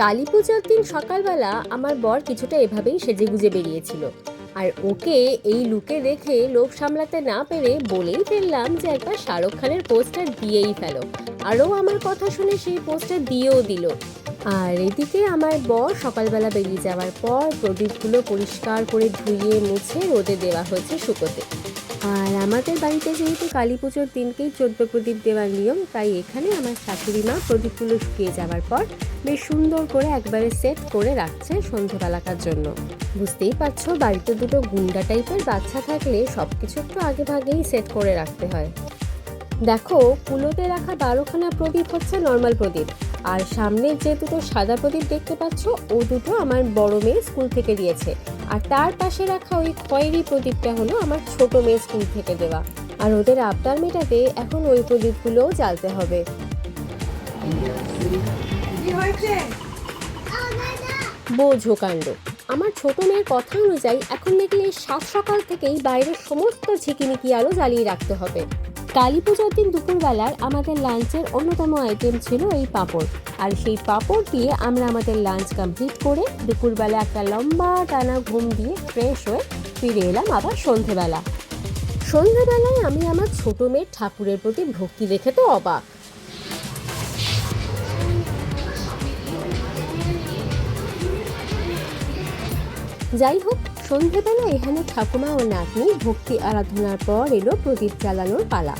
কালী পুজোর দিন সকালবেলা আমার বর কিছুটা এভাবেই সেজে গুজে বেরিয়েছিল। আর ওকে এই লুকে দেখে লোভ সামলাতে না পেরে বলেই ফেললাম যে একবার শাহরুখ খানের পোস্টার দিয়েই ফেলো। আরও আমার কথা শুনে সেই পোস্টার দিয়েও দিল। আর এদিকে আমার বর সকালবেলা বেরিয়ে যাওয়ার পর প্রদীপগুলো পরিষ্কার করে ধুইয়ে মুছে রোদে দেওয়া হয়েছে শুকোতে। আর আমাদের বাড়িতে যেহেতু কালী পুজোর দিনকেই চোদ্দ প্রদীপ দেওয়ার নিয়ম, তাই এখানে আমার শাশুড়ি মা প্রদীপগুলো শুকিয়ে যাওয়ার পর বেশ সুন্দর করে একবারে সেট করে রাখছে সন্ধেবেলাকার জন্য। বুঝতেই পারছ, বাড়িতে দুটো গুন্ডা টাইপের বাচ্চা থাকলে সব কিছু একটু আগে ভাগেই সেট করে রাখতে হয়। দেখো, কুলোতে রাখা বারোখানা প্রদীপ হচ্ছে নর্মাল প্রদীপ। আর সামনের যে দুটো সাদা প্রদীপ দেখতে পাচ্ছ, ও দুটো আমার বড় মেয়ে স্কুল থেকে দিয়েছে। আর তার পাশে রাখা ওই খয়েরি প্রদীপটা হলো আমার ছোট মেয়ে স্কুল থেকে দেওয়া। আর ওদের আবদার মেটাতে এখন ওই প্রদীপগুলোও জ্বালতে হবে। কি হয়েছে বোঝো কাণ্ড। আমার ছোট মেয়ের কথা অনুযায়ী এখন দেখলে এই সাত সকাল থেকেই বাইরের সমস্ত ঝিকিমিকি আলো জ্বালিয়ে রাখতে হবে। কালী পুজোর দিন দুপুরবেলার আমাদের লাঞ্চের অন্যতম আইটেম ছিল এই পাঁপড়। আর সেই পাঁপড় দিয়ে আমরা আমাদের লাঞ্চ কমপ্লিট করে দুপুরবেলা একটা লম্বা টানা ঘুম দিয়ে ফ্রেশ হয়ে ফিরে এলাম আবার সন্ধেবেলা। সন্ধেবেলায় আমি আমার ছোট মেয়ের ঠাকুরের প্রতি ভক্তি দেখে তো অবাক। যাই হোক সন্ধেবেলা এখানে ঠাকুমা ও নাতনি ভক্তি আরাধনার পর এলো প্রদীপ জ্বালানোর পালা।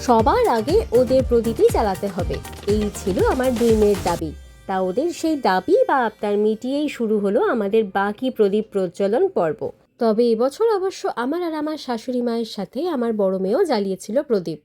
সবার আগে ওদের প্রদীপই জ্বালাতে হবে। এই ছিল আমার দুই মেয়ের দাবি। তা ওদের সেই দাবি বা আপনার মিটিয়েই শুরু হলো আমাদের বাকি প্রদীপ প্রজ্বলন পর্ব। তবে এবছর অবশ্য আমার আর আমার শাশুড়ি মায়ের সাথে আমার বড় মেয়েও জ্বালিয়েছিল প্রদীপ।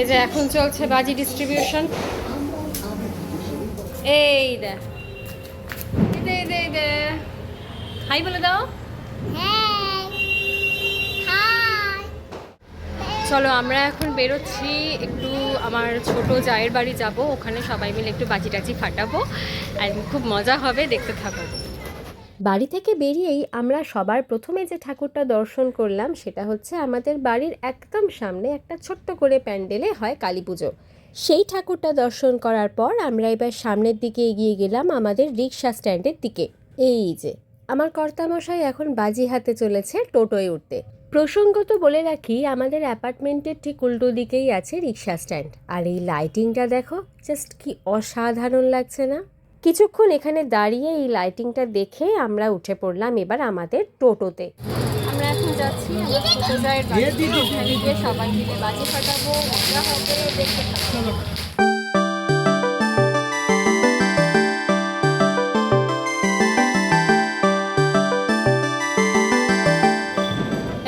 এই যে এখন চলছে বাজি ডিস্ট্রিবিউশন এই দে। এই দে, এই। হাই বলে দাও। চলো আমরা এখন বেরোচ্ছি একটু আমার ছোট জায়ের বাড়ি যাব ওখানে সবাই মিলে একটু বাজি টাজি ফাটাবো আর খুব মজা হবে দেখতে থাকো। বাড়ি থেকে বেরিয়েই আমরা সবার প্রথমে যে ঠাকুরটা দর্শন করলাম, সেটা হচ্ছে আমাদের বাড়ির একদম সামনে একটা ছোট্ট করে প্যান্ডেলে হয় কালী পুজো। সেই ঠাকুরটা দর্শন করার পর আমরা এবার সামনের দিকে এগিয়ে গেলাম আমাদের রিক্সা স্ট্যান্ডের দিকে। এই যে, আমার কর্তামশাই এখন বাজি হাতে চলেছে টোটোয় উঠতে। প্রসঙ্গত বলে রাখি, আমাদের অ্যাপার্টমেন্টের ঠিক উল্টো দিকেই আছে রিক্সা স্ট্যান্ড। আর এই লাইটিংটা দেখো, জাস্ট কি অসাধারণ লাগছে না? কিছুক্ষণ এখানে দাঁড়িয়ে এই লাইটিংটা দেখে আমরা উঠে পড়লাম এবার আমাদের টোটোতে। আমরা এখন যাচ্ছি আমরা ছোট জায়ের বাড়িতে। ওখানে গিয়ে সবাই মিলে বাজি ফাটাবো মজা হবে দেখতে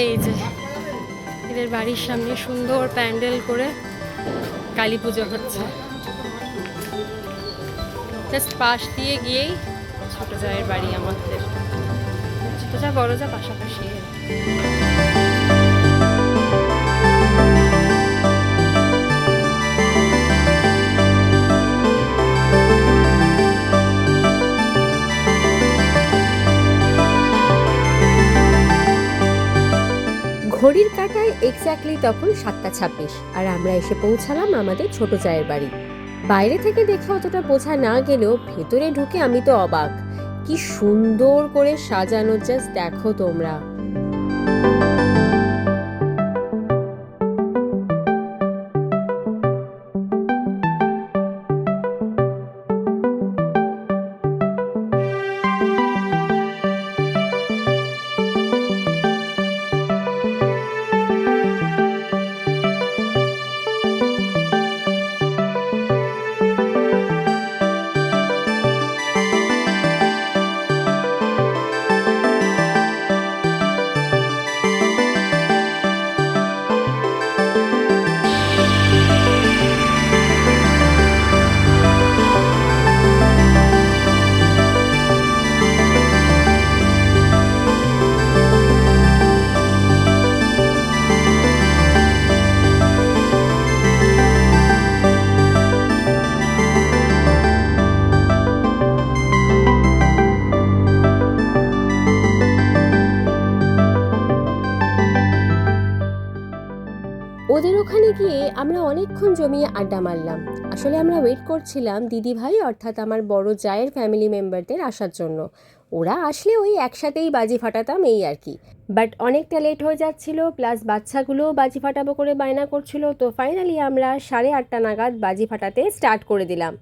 এই যে এদের বাড়ির সামনে সুন্দর প্যান্ডেল করে কালী পুজো হচ্ছে। জাস্ট পাশ দিয়ে গিয়েই ছোট জায়ের বাড়ি আমাদের। ছোট যা, বড় যা, পাশাপাশি। ঘড়ির কাঁটায় এক্স্যাক্টলি তখন সাতটা ছাব্বিশ, আর আমরা এসে পৌঁছালাম আমাদের ছোট চায়ের বাড়ি। বাইরে থেকে দেখে অতটা বোঝা না গেলেও ভেতরে ঢুকে আমি তো অবাক। কি সুন্দর করে সাজানো জাস্ট দেখো তোমরা। জমিয়ে আড্ডা মারলাম। আসলে আমরা ওয়েট করছিলাম দিদি ভাই, অর্থাৎ আমার বড় জায়ের ফ্যামিলি মেম্বারদের আসার জন্য। ওরা আসলে ওই একসাথেই বাজি ফাটাতাম এই আর কি। বাট অনেকটা লেট হয়ে যাচ্ছিল প্লাস বাচ্চাগুলোও বাজি ফাটাবো করে বায়না করছিল। তো ফাইনালি আমরা সাড়ে আটটা নাগাদ বাজি ফাটাতে স্টার্ট করে দিলাম।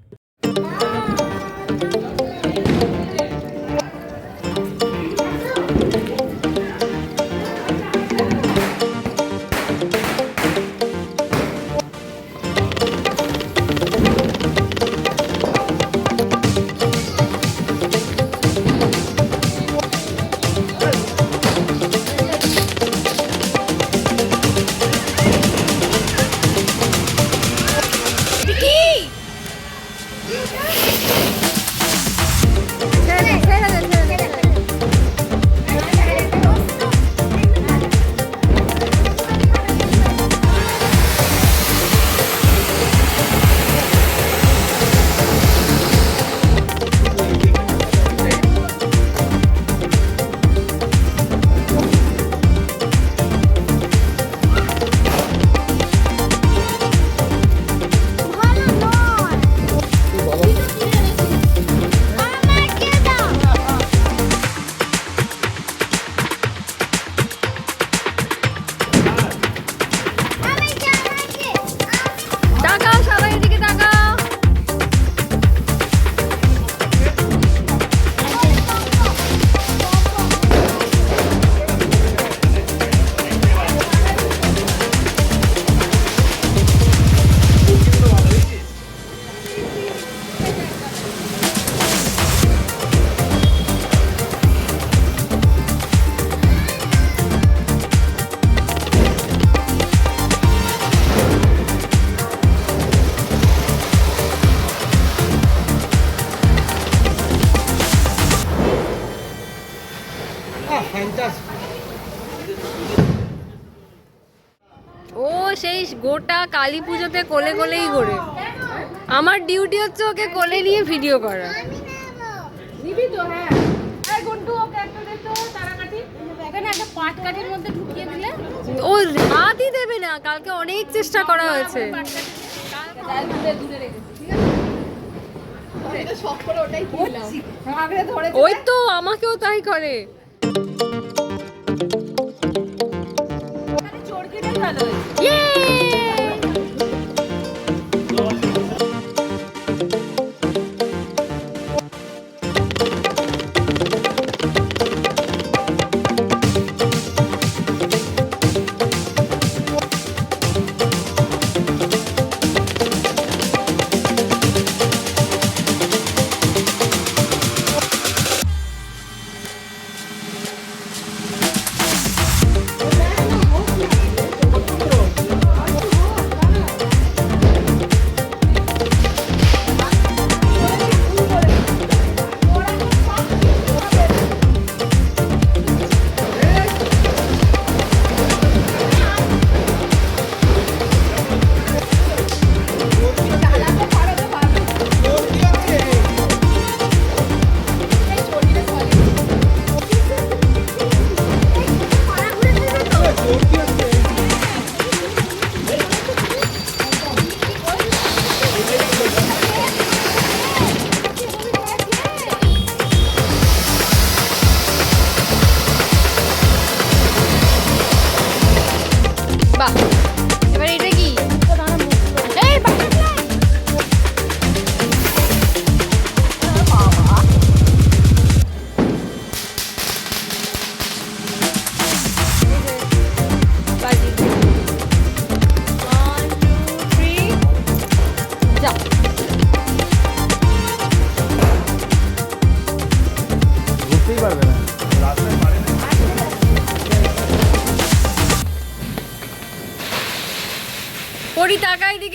কালী পুজোতে কোলে কোলেই করে আমার ডিউটি হচ্ছে ওকে কোলে নিয়ে ভিডিও করা। নিবি তো হ্যাঁ। ও হাতই দেবে না কালকে অনেক চেষ্টা করা হয়েছে। ওই তো আমাকেও তাই করে। ভালো ঘড়ি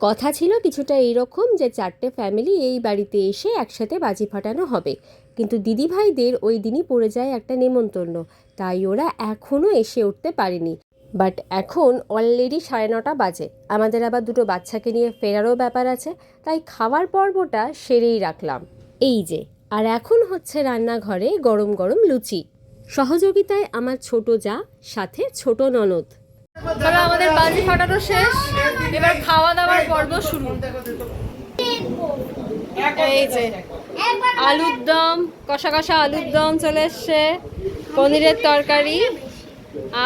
কথা ছিল কিছুটা এইরকম যে চারটে ফ্যামিলি এই বাড়িতে এসে একসাথে বাজি ফাটানো হবে। কিন্তু দিদিভাইদের ওই দিনই পড়ে যায় একটা নেমন্তন্ন। তাই ওরা এখনও এসে উঠতে পারেনি। বাট এখন অলরেডি সাড়ে নটা বাজে। আমাদের আবার দুটো বাচ্চাকে নিয়ে ফেরারও ব্যাপার আছে। তাই খাওয়ার পর্বটা সেরেই রাখলাম। এই যে, আর এখন হচ্ছে রান্নাঘরে গরম গরম লুচি। সহযোগিতায় আমার ছোট যা, সাথে ছোট ননদ। চলো আমাদের বাজি ফাটানো শেষ। এবার খাওয়া দাওয়ার পর্ব শুরু। এই যে আলুর দম কষা কষা আলুর দম চলে এসছে পনিরের তরকারি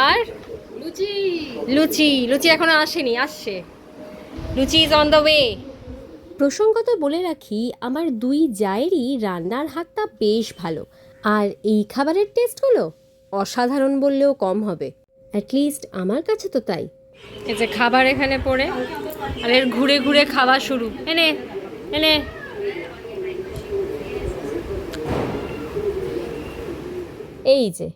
আর লুচি। লুচি। লুচি এখনও আসেনি আসছে। Luchi is on the way প্রসঙ্গত বলে রাখি আমার দুই জায়েরই রান্নার হাতটা বেশ ভালো। আর এই খাবারের টেস্টগুলো অসাধারণ বললেও কম হবে। অ্যাটলিস্ট আমার কাছে তো তাই। এই যে খাবার এখানে পড়ে আর এর ঘুরে ঘুরে খাওয়া শুরু। এনে এনে এই যে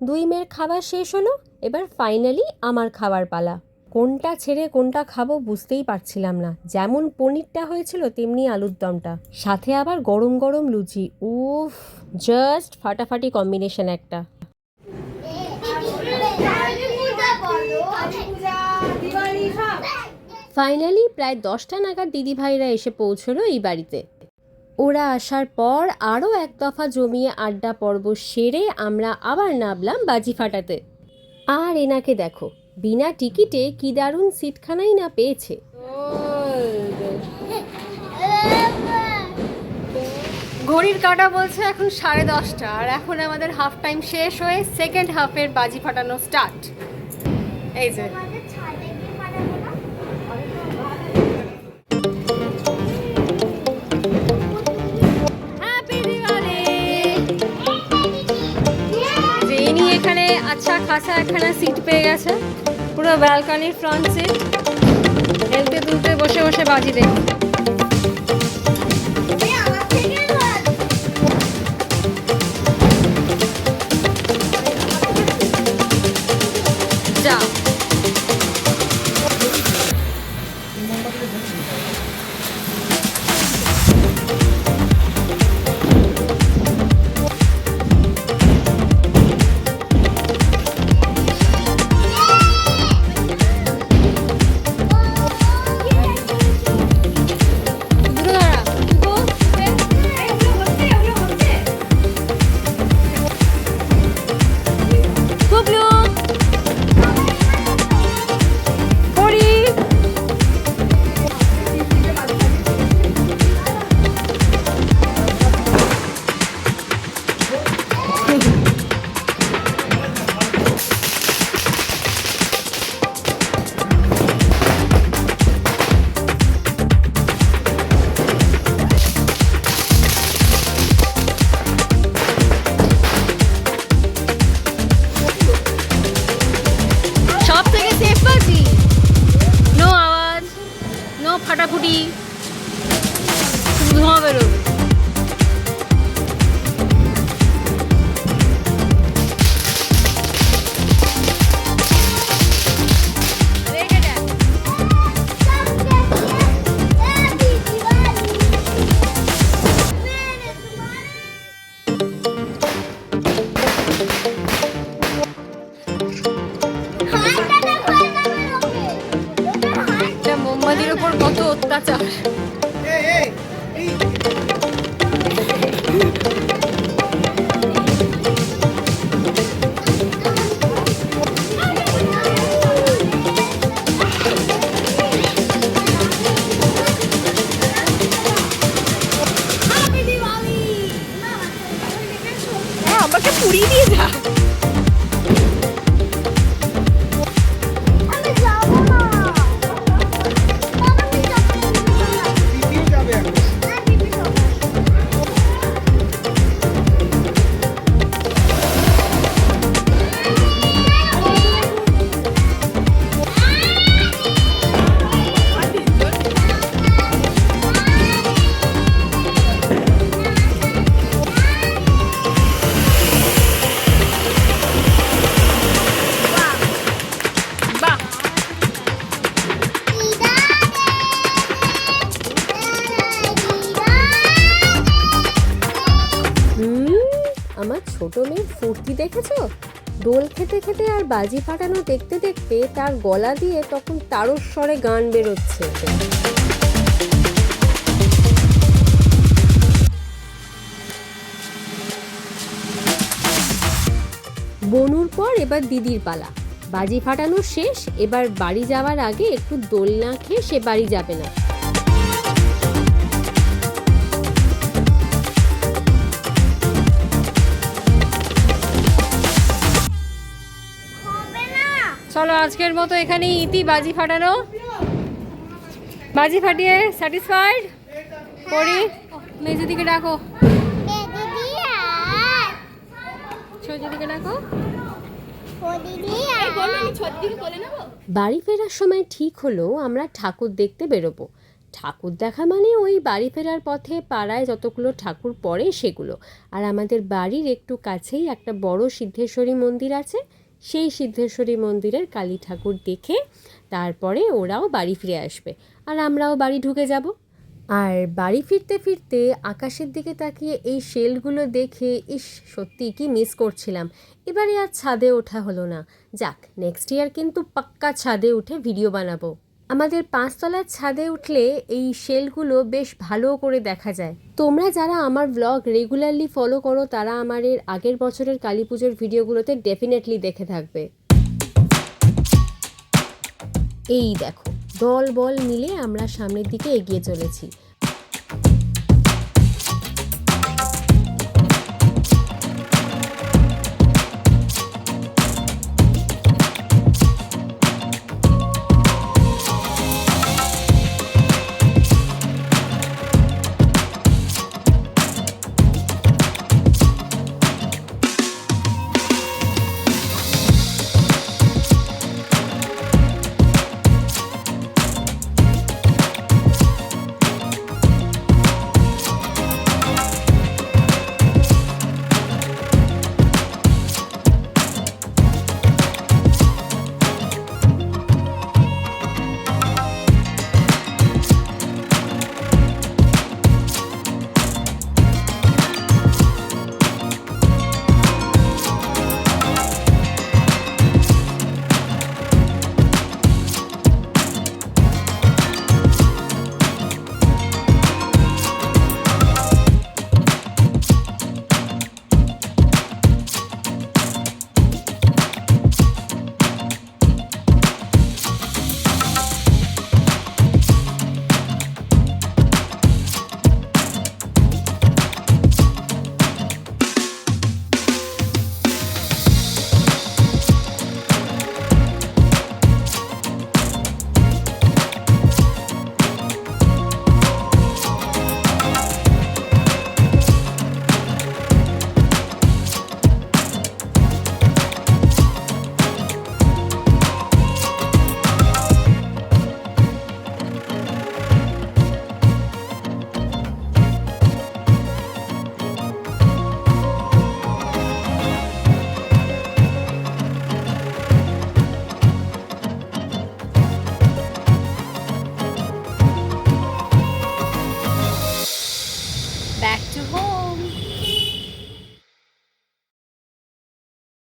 দুই মেয়ের খাবার শেষ হলো এবার ফাইনালি আমার খাবার পালা। কোনটা ছেড়ে কোনটা খাব বুঝতেই পারছিলাম না। যেমন পনিরটা হয়েছিল তেমনি আলুর দমটা। সাথে আবার গরম গরম লুচি। উফ জাস্ট ফাটাফাটি কম্বিনেশন একটা। ফাইনালি প্রায় দশটা নাগাদ দিদিভাইরা এসে পৌঁছলো এই বাড়িতে। ওরা আসার পর আরও এক দফা জমিয়ে আড্ডা পর্ব সেরে আমরা আবার নামলাম বাজি ফাটাতে। আর এনাকে দেখো, বিনা টিকিটে কি দারুণ সিটখানাই না পেয়েছে। ঘড়ির কাটা বলছে এখন সাড়ে দশটা, আর এখন আমাদের হাফ টাইম শেষ হয়ে সেকেন্ড হাফের বাজি ফাটানো স্টার্ট এই যে। এখানে আচ্ছা খাসা একখানা সিট পেয়ে গেছে, পুরো ব্যালকনির ফ্রন্ট সিট হেলতে দুলতে বসে বসে বাজি দেখ দেখেছ? দোল খেতে খেতে আর বাজি ফাটানো দেখতে দেখতে তার গলা দিয়ে তখন তারস্বরে গান বেরোচ্ছে। বনুর পর এবার দিদির পালা। বাজি ফাটানো শেষ, এবার বাড়ি যাওয়ার আগে একটু দোল না খেয়ে সে বাড়ি যাবে না। চলো আজকের মতো এখানে ইতি বাজি ফাটানো। বাজি ফাটিয়ে স্যাটিসফাইড করি মেজে দিকে ডাকো। দিকে ডাকো বাড়ি ফেরার সময় ঠিক হলো আমরা ঠাকুর দেখতে বেরোবো। ঠাকুর দেখা মানে ওই বাড়ি ফেরার পথে পাড়ায় যতগুলো ঠাকুর পড়ে সেগুলো। আর আমাদের বাড়ির একটু কাছেই একটা বড় সিদ্ধেশ্বরী মন্দির আছে। সেই সিদ্ধেশ্বরী মন্দিরের কালী ঠাকুর দেখে তারপরে ওরাও বাড়ি ফিরে আসবে। আর আমরাও বাড়ি ঢুকে যাব। আর বাড়ি ফিরতে ফিরতে আকাশের দিকে তাকিয়ে এই শেলগুলো দেখে, ইস সত্যি কি মিস করছিলাম। এবারে আর ছাদে ওঠা হলো না। যাক নেক্সট ইয়ার কিন্তু পাক্কা ছাদে উঠে ভিডিও বানাবো। আমাদের পাঁচতলার ছাদে উঠলে এই শেলগুলো বেশ ভালো করে দেখা যায়। তোমরা যারা আমার ব্লগ রেগুলারলি ফলো করো, তারা আমার এর আগের বছরের কালী পুজোর ভিডিওগুলোতে ডেফিনেটলি দেখে থাকবে। এই দেখো দল বল মিলে আমরা সামনের দিকে এগিয়ে চলেছি।